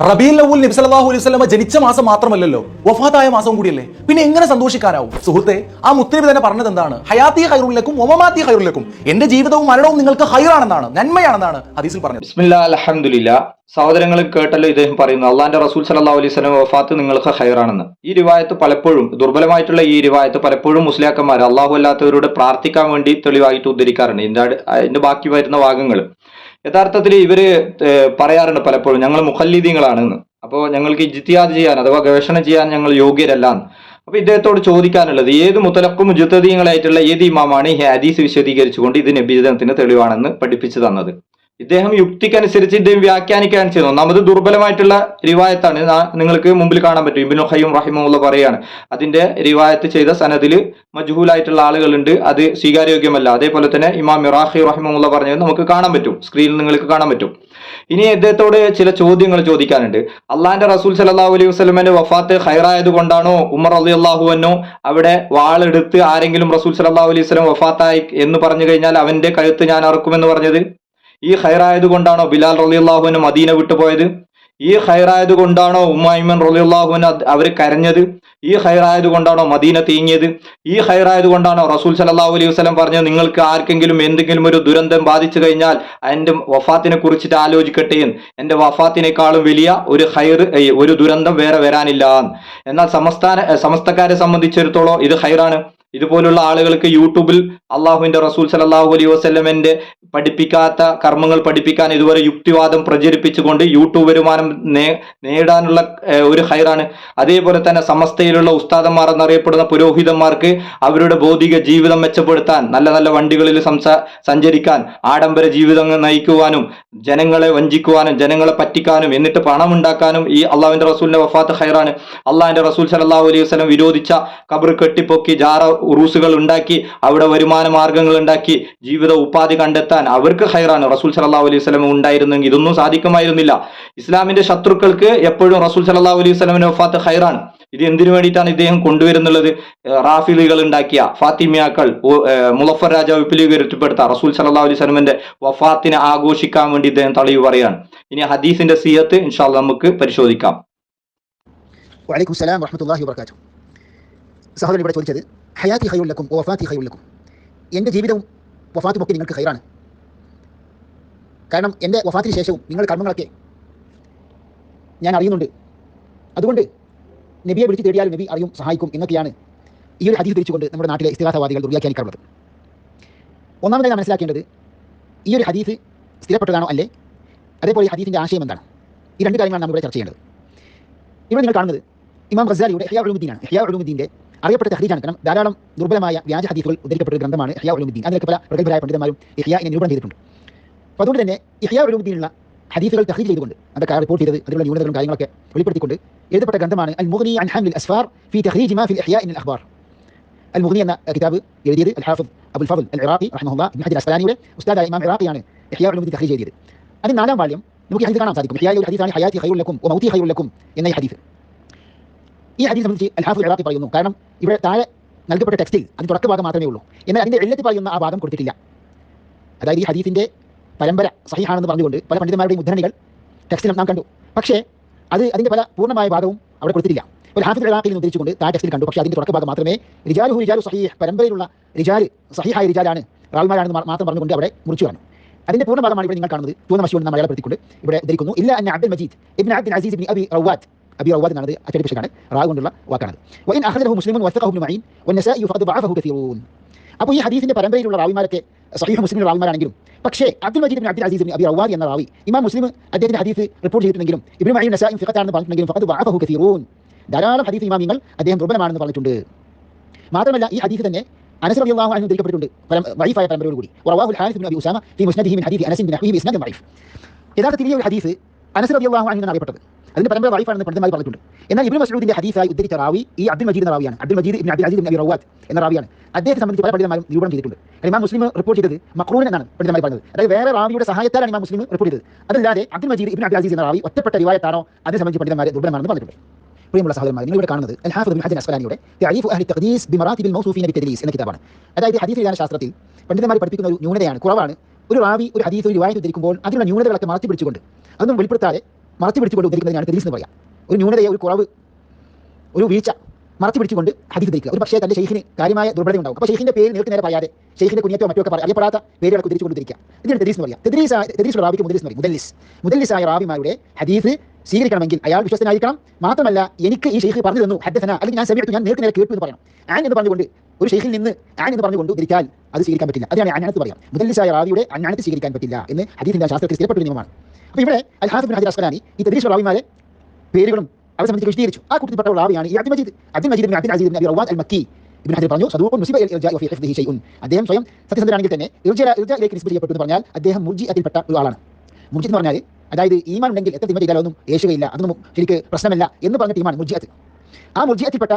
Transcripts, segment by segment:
റബീൽ അവൂൽ നബി സല്ലല്ലാഹു അലൈഹി വസല്ലമ ജനിച്ച മാസം മാത്രമല്ലല്ലോ വഫാത്തായ മാസം കൂടിയല്ലേ? പിന്നെ എങ്ങനെ സന്തോഷിക്കാനാവും? സുഹൃത്തെ ആ മുത്തനബി തന്നെ പറഞ്ഞത് എന്താണ്? ഹയാത്തി ഹൈറുലക്കും ഒമമാത്തി ഹൈറുലക്കും എന്റെ ജീവിതവും മരണവും നിങ്ങൾക്ക് ഹൈറാണെന്നാണ് നന്മയാണെന്നാണ് ഹദീസിൽ പറഞ്ഞത്. ബിസ്മില്ലാ അലഹമുല്ല സഹോദരങ്ങൾ കേട്ടല്ലോ ഇദ്ദേഹം പറയുന്നു അള്ളാന്റെ റസൂൽ സല്ലല്ലാഹു അലൈഹി സ്വലം വഫാത്ത് നിങ്ങൾക്ക് ഹൈറാണെന്ന് ഈ റിവായത്ത് പലപ്പോഴും ദുർബലമായിട്ടുള്ള ഈ റിവായത്ത് പലപ്പോഴും മുസ്ലിയാക്കന്മാർ അള്ളാഹു അല്ലാത്തവരോട് പ്രാർത്ഥിക്കാൻ വേണ്ടി തെളിവായിട്ട് ഉദ്ധരിക്കാറുണ്ട്. അടി- അതിന്റെ ബാക്കി വരുന്ന ഭാഗങ്ങൾ യഥാർത്ഥത്തിൽ ഇവർ പറയാറുണ്ട് പലപ്പോഴും ഞങ്ങൾ മുഖല്ലീദീങ്ങളാണെന്ന് അപ്പോൾ ഞങ്ങൾക്ക് ജിത്തിയാദ് ചെയ്യാൻ അഥവാ ഗവേഷണം ചെയ്യാൻ ഞങ്ങൾ യോഗ്യരല്ല അപ്പോൾ അപ്പൊ ഇദ്ദേഹത്തോട് ചോദിക്കാനുള്ളത് ഏത് മുത്തലക്കും മുജത്തദീങ്ങളായിട്ടുള്ള ഏത് ഇമാമാണ് ഈ ഹദീസ് വിശദീകരിച്ചുകൊണ്ട് ഇത് നബീജനത്തിന് തെളിവാണെന്ന് പഠിപ്പിച്ചു തന്നത്? ഇദ്ദേഹം യുക്തിക്കനുസരിച്ച് ഇദ്ദേഹം വ്യാഖ്യാനിക്കുകയാണ് ചെയ്യുന്നത് ഒന്നാമത് ദുർബലമായിട്ടുള്ള റിവായത്താണ്. നാ- നിങ്ങൾക്ക് മുമ്പിൽ കാണാൻ പറ്റും. ഇബിനു ഹയ്യും റഹിമുള്ള പറയാണ് അതിന്റെ റിവായത്ത് ചെയ്ത സനദിൽ മജ്ഹൂലായിട്ടുള്ള ആളുകളുണ്ട്. അത് സ്വീകാര്യോഗ്യമല്ല. അതേപോലെ തന്നെ ഇമാം മിറാഹി റഹിമുള്ള പറഞ്ഞത് നമുക്ക് കാണാൻ പറ്റും. സ്ക്രീനിൽ നിങ്ങൾക്ക് കാണാൻ പറ്റും. ഇനി ഇദ്ദേഹത്തോട് ചില ചോദ്യങ്ങൾ ചോദിക്കാനുണ്ട്. അള്ളാന്റെ റസൂൽ സല്ലല്ലാഹു അലൈഹി വസ്ലമിന്റെ വഫാത്ത് ഹൈറായത് കൊണ്ടാണോ ഉമർ അലി അള്ളാഹുവനോ അവിടെ വാളെടുത്ത് ആരെങ്കിലും റസൂൽ സല്ലല്ലാഹു അലൈഹി വസ്ലം വഫാത്തായി എന്ന് പറഞ്ഞു കഴിഞ്ഞാൽ അവന്റെ കഴുത്ത് ഞാൻ അറക്കുമെന്ന് പറഞ്ഞത്? ഈ ഹൈറായത് കൊണ്ടാണോ ബിലാൽ റളിയല്ലാഹുവിന് മദീന വിട്ടുപോയത്? ഈ ഹൈറായത് കൊണ്ടാണോ ഉമ്മായിമൻ റളിയല്ലാഹുവിന് അവർ കരഞ്ഞത്? ഈ ഹൈറായത് കൊണ്ടാണോ മദീന തീങ്ങിയത്? ഈ ഹൈറായത് കൊണ്ടാണോ റസൂൽ സലാഹു അലൈഹി വസ്ലം പറഞ്ഞത് നിങ്ങൾക്ക് ആർക്കെങ്കിലും എന്തെങ്കിലും ഒരു ദുരന്തം ബാധിച്ചു കഴിഞ്ഞാൽ എന്റെ വഫാത്തിനെ കുറിച്ചിട്ട് ആലോചിക്കട്ടെ എന്റെ വഫാത്തിനേക്കാളും വലിയ ഒരു ഹൈർ ഒരു ദുരന്തം വേറെ വരാനില്ല എന്ന്. എന്നാൽ സമസ്ഥാന സമസ്തക്കാരെ സംബന്ധിച്ചിടത്തോളം ഇത് ഹൈറാണ് ഇതുപോലുള്ള ആളുകൾക്ക് യൂട്യൂബിൽ അള്ളാഹുവിന്റെ റസൂൽ സലല്ലാഹു അലൈഹി വസ്ലമിന്റെ പഠിപ്പിക്കാത്ത കർമ്മങ്ങൾ പഠിപ്പിക്കാൻ ഇതുവരെ യുക്തിവാദം പ്രചരിപ്പിച്ചുകൊണ്ട് യൂട്യൂബ് വരുമാനം നേടാനുള്ള ഒരു ഹൈറാണ്. അതേപോലെ തന്നെ സമസ്തയിലുള്ള ഉസ്താദന്മാർ എന്നറിയപ്പെടുന്ന പുരോഹിതന്മാർക്ക് അവരുടെ ഭൗതിക ജീവിതം മെച്ചപ്പെടുത്താൻ നല്ല നല്ല വണ്ടികളിൽ സഞ്ചരിക്കാൻ ആഡംബര ജീവിതം നയിക്കുവാനും ജനങ്ങളെ വഞ്ചിക്കുവാനും ജനങ്ങളെ പറ്റിക്കാനും എന്നിട്ട് പണം ഉണ്ടാക്കാനും ഈ അള്ളാഹുവിന്റെ റസൂലിന്റെ വഫാത്ത് ഹൈറാണ്. അള്ളാഹിന്റെ റസൂൽ സലല്ലാഹു അലൈഹി വസ്ലം വിരോധിച്ച കബർ കെട്ടിപ്പൊക്കി ജാറ ഉറൂസുകൾ ഉണ്ടാക്കി അവിടെ വരുമാന മാർഗങ്ങൾ ഉണ്ടാക്കി ജീവിത ഉപാധി കണ്ടെത്താൻ അവർക്ക് ഹൈറാണ്. റസൂൽ സലാഹു അലൈഹി സ്വലം ഉണ്ടായിരുന്നെങ്കിൽ ഇതൊന്നും സാധിക്കുമായിരുന്നില്ല. ഇസ്ലാമിന്റെ ശത്രുക്കൾക്ക് എപ്പോഴും റസൂൽ സലാഹു അലൈഹി സ്വലമിന്റെ വഫാത്ത് ഹൈറാണ്. ഇത് എന്തിനു വേണ്ടിയിട്ടാണ് ഇദ്ദേഹം കൊണ്ടുവരുന്നുള്ളത്? റാഫിലുകൾ ഉണ്ടാക്കിയ ഫാത്തിമിയാക്കൾ മുളഫർ രാജാവ് വിപുലീകരിക്കപ്പെടുത്ത റസൂൽ സലാഹു അലൈഹി സ്വലമിന്റെ വഫാത്തിനെ ആഘോഷിക്കാൻ വേണ്ടി ഇദ്ദേഹം തളിവ് പറയാണ്. ഇനി ഹദീസിന്റെ സിയത്ത് ഇൻഷാല്ല നമുക്ക് പരിശോധിക്കാം. വലൈക്കും സലാം വറഹമത്തല്ലാഹി വർക്കാറ്റു സഹോദരൻ ഇവിടെ ചോദിച്ചത് ഹയാത്തി ഹൈറുല്ലക്കും വഫാത്തി ഹൈറുല്ലക്കും എന്റെ ജീവിതവും വഫാത്തും ഒക്കെ നിങ്ങൾക്ക് ഹൈറാണ് കാരണം എന്റെ വഫാത്തിന് ശേഷവും നിങ്ങൾ കർമ്മങ്ങളൊക്കെ ഞാൻ അറിയുന്നുണ്ട്. അതുകൊണ്ട് നബിയെ വിളിച്ച് തേടിയാൽ നബി അറിയും സഹായിക്കും എന്നൊക്കെയാണ് ഈ ഒരു ഹദീസ് തിരിച്ചുകൊണ്ട് നമ്മുടെ നാട്ടിലെ സ്ഥിരാസവാദികൾ ദുർവ്യാഖ്യാനിക്കാറുള്ളത്. ഒന്നാമതായി നാം മനസ്സിലാക്കേണ്ടത് ഈ ഒരു ഹദീസ് സ്ഥിരപ്പെട്ടതാണോ അല്ലേ? അതേപോലെ ഈ ഹദീസിന്റെ ആശയം എന്താണ്? ഈ രണ്ട് കാര്യങ്ങളാണ് നമ്മൾ ഇവിടെ ചർച്ച ചെയ്യേണ്ടത്. ഇവിടെ നിങ്ങൾ കാണുന്നത് ഇമാം ഖസാലിയുടെ ഹിയാ ഉളുമുദ്ദീനാണ് ഹിയാ ഉലുമുദ്ദീന്റെ അറിയപ്പെട്ട ഹദീജാണ് കാരണം ധാരാളം ദുർബലമായ വ്യാജ ഹദീസുകൾ ഉദ്ധരിക്കപ്പെട്ട ഒരു ഗ്രന്ഥമാണ് ഹ്യാ ഉലുമുദ്ദീൻ. അതിനൊക്കെ പല പ്രഗത്ഭരായ പണ്ഡിതന്മാരും ഇഹ്യാ നിരൂപണം ചെയ്തിട്ടുണ്ട്. അപ്പോൾ അതുകൊണ്ട് തന്നെ ഇഹ്യാ ഉലുമുദ്ദീനുള്ള ഹദീസുകൾ തഹീജ് ചെയ്തുകൊണ്ട് അതൊക്കെ റിപ്പോർട്ട് ചെയ്തത് അതിലുള്ള ന്യൂനതകളും കാര്യങ്ങളൊക്കെ വെളിപ്പെടുത്തിക്കൊണ്ട് എഴുതപ്പെട്ട ഗ്രന്ഥമാണ് അൽ മുഗ്നി അൻ ഹാമിൽ അസ്ഫാർ ഫി തഹ്രീജ് മാ ഫിൽ ഇഹ്യാ ഇൻ അൽ അഖ്ബാർ അൽ മുഗ്നി എന്ന കിതാബ് എഴുതിയത് അൽ ഹാഫിദ് അബുൽ ഫضൽ അൽ ഇറാഖി റഹ്മഹുല്ലാ ഇബ്നു ഹജർ അസ്ഖലാനിയുടെ ഉസ്താദായ ഇമാം ഇറാഖിയാണ് ഇഹ്യാ ഉലുമുദ്ദീൻ തഹ്രീജ് എഴുതിയത്. അതിന് നാലാം വാല്യം നമുക്ക് ഈ ഹദീസ് കാണാൻ സാധിക്കും. ഇഹ്യാ ഒരു ഹദീസാണ് ഹയാത്തി ഖൈറുൽ ലക്കും വ മൗതി ഖൈറുൽ ലക്കും എന്ന ഈ ഹദീസ്. ഈ ഹദീസ് സംബന്ധിച്ച് അൽഹാഫ് ഇറാഖി പറയുന്നു. കാരണം ഇവിടെ താഴെ നൽകപ്പെട്ട ടെക്സ്റ്റിൽ അതിന് തുടക്ക ഭാഗം മാത്രമേ ഉള്ളൂ. എന്നാൽ അതിന്റെ എഴുതി പറയുന്ന ആ ഭാഗം കൊടുത്തിട്ടില്ല. അതായത് ഈ ഹദീഫിന്റെ പരമ്പര സഹിഹാണെന്ന് പറഞ്ഞുകൊണ്ട് പല പണ്ഡിതന്മാരുടെയും ഉദ്ധരണികൾ ടെക്സ്റ്റിൽ നാം കണ്ടു. പക്ഷേ അത് അതിന്റെ പല പൂർണമായ ഭാഗവും അവിടെ കൊടുത്തിട്ടില്ല. ഒരു ഹാഫിദ് ഇറാഖിൽ നിന്ന് ഉദ്ധരിച്ചുകൊണ്ട് താ ടെക്സ്റ്റിൽ കണ്ടു. പക്ഷേ അതിന്റെ തുടക്ക ഭാഗം മാത്രമേ റിജാലുഹു റിജാലു സഹീഹ് പരമ്പരയിലുള്ള റിജാൽ സഹിഹായ റിജാലാണ് റാവിമാരാണെന്ന് മാ- മാത്രം പറഞ്ഞുകൊണ്ട് അവിടെ മുറിച്ചു കാണും. അതിന്റെ പൂർണ ഭാഗമാണ് ഇവിടെ നിങ്ങൾ കാണുന്നത്. തൂന്ന മഷിയോട് നമ്മൾ മലയാളപ്പെടുത്തിക്കൊണ്ട് ഇവിടെ ധരിക്കുന്നു ഇല്ല അന്ന അബ്ദുൽ മജീദ് ഇബ്ൻ അബ്ദുൽ അസീസ് ഇബ്ൻ അബി റവാത്ത് അബി റവാത്ത് എന്നാണ് അച്ചടി പിശകാണ് റാവ് കൊണ്ടുള്ള വാക്കാണ് വൈൻ അഖദഹു മുസ്ലിമുൻ വസ്തഖഹു ഇബ്നു മഈൻ വന്നസായി ഫഖദ് ബഅഫഹു കസീറൂൻ അപ്പോൾ ഈ ഹദീസിന്റെ പരമ്പരയിലുള്ള റാവിമാരൊക്കെ സഹീഹ് മുസ്ലിമിന്റെ റാവിമാരാണെങ്കിലും പക്ഷേ അബ്ദുൽ മജീദ് ഇബ്ൻ അബ്ദുൽ അസീസ് ഇബ്ൻ അബി റവാദി എന്ന റാവി ഇമാം മുസ്ലിം അദ്ദേഹത്തിന്റെ ഹദീസ് റിപ്പോർട്ട് ചെയ്തിട്ടുണ്ടെങ്കിലും ഇബ്നു മഈൻ നസായി ഫിഖത്താണെന്ന് പറഞ്ഞിട്ടുണ്ടെങ്കിലും ഫഖദ് ബഅഫഹു കസീറൂൻ ധാരാളം ഹദീസ് ഇമാമിങ്ങൾ അദ്ദേഹം ദുർബലമാണെന്ന് പറഞ്ഞിട്ടുണ്ട്. മാത്രമല്ല ഈ ഹദീസ് തന്നെ അനസ് റളിയല്ലാഹു അൻഹു ഉദ്ധരിക്കപ്പെട്ടിട്ടുണ്ട് പരം- വൈഫായ പരമ്പരയോട് കൂടി വറവാഹു അൽ ഹാരിസ് ബിൻ അബി ഉസാമ ഫി മുസ്നദിഹി മിൻ ഹദീസ് അനസ് ബിൻ നഹ്വി ബി ഇസ്നാദ് വൈഫ് യഥാർത്ഥത്തിൽ ഈ ഒരു ഹദീസ് അനസ് റളിയല്ലാഹു അൻഹു എന്നാണ് അറിയപ്പെട്ടത്. അതിന്റെ പരമ്പര വൈഫാണെന്ന് പണ്ഡിതന്മാർ പറഞ്ഞിട്ടുണ്ട്. എന്നാൽ ഇബ്നു മസ്ഊദിന്റെ ഹദീസായി ഉദ്ധരിച്ച റാവി ഈ അബ്ദുൽ മജീദ് എന്ന റാവിയാണ്. അബ്ദുൽ മജീദ് ഇബ്നു അബ്ദുൽ അസീസ് ഇബ്നു റവാത്ത് എന്ന റാവിയാണ്. അദ്ദേഹത്തെ സംബന്ധിച്ച് പല പണ്ഡിതന്മാരും നിരൂപണം ചെയ്തിട്ടുണ്ട്. ഇമാം മുസ്ലിം റിപ്പോർട്ട് ചെയ്തത് മക്രൂൻ എന്നാണ് പണ്ഡിതന്മാർ പറഞ്ഞത്. അതായത് വേറെ റാവിയുടെ സഹായത്താലാണ് ഇമാം മുസ്ലിം റിപ്പോർട്ട് ചെയ്തത്. അതല്ലാതെ അബ്ദുൽ മജീദ് ഇബ്നു അബ്ദുൽ അസീസ് എന്ന റാവി ഒറ്റപ്പെട്ട റിവായത്താണോ അതിനെ സംബന്ധിച്ച് പണ്ഡിതന്മാരെ ദുർബലമാണെന്ന് പറഞ്ഞിട്ടുണ്ട്. പ്രിയമുള്ള സഹോദരന്മാർ നിങ്ങൾ ഇവിടെ കാണുന്നത് അൽ ഹാഫിദ് ബിൻ ഹജർ അസ്കലാനിയുടെ തഅരീഫു അഹ്ലി തഖ്ദീസ് ബിമറാത്തിബിൽ മൗസൂഫീന ബിത്തദ്ലീസ് എന്ന കിതാബാണ്. അതായത് ഹദീസ് വിജ്ഞാന ശാസ്ത്രത്തിൽ പണ്ഡിതന്മാർ പഠിപ്പിക്കുന്ന ഒരു ന്യൂനതയാണ് കുറവാണ്. ഒരു റാവി ഒരു ഹദീസ് ഒരു റിവായത്ത് ഉദ്ധരിക്കുമ്പോൾ അതിനുള്ള ന്യൂനതകളൊക്കെ മാറ്റി പിടിച്ചുകൊണ്ട് അതൊന്നും വെളിപ്പെടുത്താതെ മറച്ചു പിടിച്ചുകൊണ്ട് ഉദ്ധരിക്കുന്നതിനാണ് തെരീസ് എന്ന് പറയാം. ഒരു ന്യൂനതയെ ഒരു കുറവ് ഒരു വീഴ്ച മറച്ചു പിടിച്ചുകൊണ്ട് ഹദീസ് ധരിക്കുക ഒരു പക്ഷേ തന്റെ ഷെയ്ഖിന് കാര്യമായ ദുർബലത ഉണ്ടാവും. അപ്പോൾ ഷെയ്ഖിന്റെ പേര് നേർക്ക് നേരെ പറയാതെ ഷെയ്ഖിന്റെ കുഞ്ഞത്തോ മറ്റോ ഒക്കെ പറ- അറിയപ്പെടാത്ത പേരുകളൊക്കെ ഉദ്ധരിച്ചുകൊണ്ട് ധരിക്കുക ഇതിന് തെരീസ് എന്ന് പറയാം. തെരീസ് തെരീസ് റാബിക്ക് മുദലിസ് എന്ന് പറയും. മുദല്ലിസ്. മുദല്ലിസായ റാബിമാരുടെ ഹദീസ് സ്വീകരിക്കണമെങ്കിൽ അയാൾ വിശ്വസ്തനായിരിക്കണം. മാത്രമല്ല എനിക്ക് ഈ ഷെയ്ഖ് പറഞ്ഞു തന്നു. ഹദ്ദസന. അല്ലെങ്കിൽ ഞാൻ സമയത്ത് ഞാൻ നേർക്ക് നേരെ കേട്ടു എന്ന് പറയണം. ആൻ എന്ന് പറഞ്ഞുകൊണ്ട് ഒരു ഷെയ്ഖിൽ നിന്ന് ആൻ എന്ന് പറഞ്ഞുകൊണ്ട് ധരിച്ചാൽ അത് സ്വീകരിക്കാൻ പറ്റില്ല. അതിനാണ് അഞ്ഞാനത്ത് പറയാം. മുദല്ലിസായ റാവിയുടെ അഞ്ഞാനത്ത് സ്വീകരിക്കാൻ പറ്റില്ല എന്ന് ഹദീസിന്റെ ശാസ്ത്രത്തിൽ സ്ഥിരപ്പെട്ട നിയമമാണ്. അപ്പോൾ ഇവിടെ അൽ ഹാഫിബ് ബിൻ ഹജർ അസ്കലാനി ഈ തദ്ദേശ റാവിമാരെ പേരുകളും അവരെ സംബന്ധിച്ച് വിശദീകരിച്ചു ആ കൂട്ടത്തിൽപ്പെട്ട റാവിയാണ് ഈ അസീദ് റവാദ് അൽ ഹജർ ഇൽ അദ്ദേഹം സ്വയം സത്യസന്ധനാണെങ്കിൽ തന്നെ ഇർജ ചെയ്യപ്പെട്ടു എന്ന് പറഞ്ഞാൽ അദ്ദേഹം മുർജിഅത്തിൽപ്പെട്ട ഒരു ആളാണ്. മുർജി എന്ന് പറഞ്ഞാൽ അതായത് ഈമാൻ ഉണ്ടെങ്കിൽ എത്ര തിന്മ ചെയ്താലൊന്നും ഏശുകയില്ല അതൊന്നും ശരിക്ക് പ്രശ്നമല്ല എന്ന് പറഞ്ഞ ടീമാണ് മുർജിഅത്ത്. ആ മുർജിഅത്തിൽപ്പെട്ട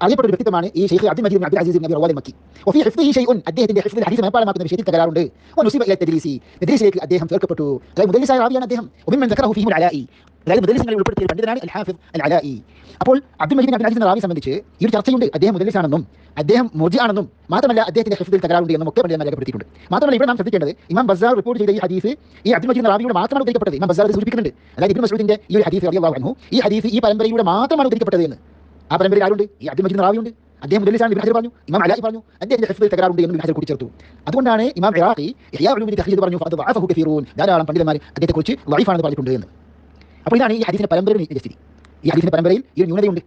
അറിയപ്പെട്ട ഒരു വ്യക്തിത്വമാണ് ഈ ഷെയ്ഖ് അബ്ദുൽ മജീദ് അബ്ദുൽ അസീസ് നബി റവാൽ മക്കി ഒഫി ഹിഫ്ദിഹി ഷൈഉൻ അദ്ദേഹത്തിന്റെ ഹിഫ്ദിൽ ഹദീസ് മനപ്പാടമാക്കുന്ന വിഷയത്തിൽ തകരാറുണ്ട് വ നുസിബ ഇല തദ്രീസി തദ്രീസിലേക്ക് അദ്ദേഹം ചേർക്കപ്പെട്ടു അതായത് മുദല്ലിസായ റാവിയാണ് അദ്ദേഹം ഒമിമ്മൻ സഖറഹു ഫീഹിം അലായി അതായത് മുദല്ലിസങ്ങളിൽ ഉൾപ്പെടുത്തിയ പണ്ഡിതനാണ് അൽ ഹാഫിദ് അൽ അലായി അപ്പോൾ അബ്ദുൽ മജീദ് അബ്ദുൽ അസീസ് റാവി സംബന്ധിച്ച് ഈ ഒരു ചർച്ചയുണ്ട് അദ്ദേഹം മുദല്ലിസാണെന്നും അദ്ദേഹം മുർജി ആണെന്നും മാത്രമല്ല അദ്ദേഹത്തിന്റെ ഹിഫ്ദിൽ തകരാറുണ്ട് എന്നും ഒക്കെ പണ്ഡിതന്മാർ രേഖപ്പെടുത്തിയിട്ടുണ്ട് മാത്രമല്ല ഇവിടെ നാം ശ്രദ്ധിക്കേണ്ടത് ഇമാം ബസാർ റിപ്പോർട്ട് ചെയ്ത ഈ ഹദീസ് ഈ അബ്ദുൽ മജീദ് റാവിയുടെ മാത്രമാണ് ഉദ്ധരിക്കപ്പെട്ടത്. ഇമാം ബസാർ സൂചിപ്പിക്കുന്നുണ്ട്. അതായത് ഇബ്നു മസ്ഊദിന്റെ ഈ ഒരു ഹദീസ് റളിയല്ലാഹു അൻഹു ഈ ഹദീസ് ഈ പരമ്പരയുടെ മാത്രമാണ് ഉദ്ധരിക്കപ്പെട്ടത് എന്ന്. ആ പരമ്പരയിൽ ആരുണ്ട് ഈ അബ്ദുൽ മജീദ് റാവിയുണ്ട് അദ്ദേഹം മുതലിസാണ് ഹജർ പറഞ്ഞു. ഇമാം അലായി പറഞ്ഞു. അദ്ദേഹത്തിന്റെ ഹിഫ്ദിൽ തകരാറുണ്ട് എന്ന് ഇബ്നു ഹജർ കൂട്ടിച്ചേർത്തു അതുകൊണ്ടാണ് ഇമാം ഇറാഖി ഇഹ്യാ ഉലൂമിന്റെ തഹ്ലീൽ പറഞ്ഞു ഫഖദ് വഅഫഹു കസീറൂൻ ധാരാളം പണ്ഡിതന്മാർ അദ്ദേഹത്തെക്കുറിച്ച് വൈഫാണെന്ന് പറഞ്ഞിട്ടുണ്ട് എന്ന്. അപ്പോൾ ഇതാണ് ഈ ഹദീസിന്റെ പരമ്പരയിൽ ഈ ഹദീസിന്റെ പരമ്പരയിൽ ഈ ന്യൂനതയുണ്ട്.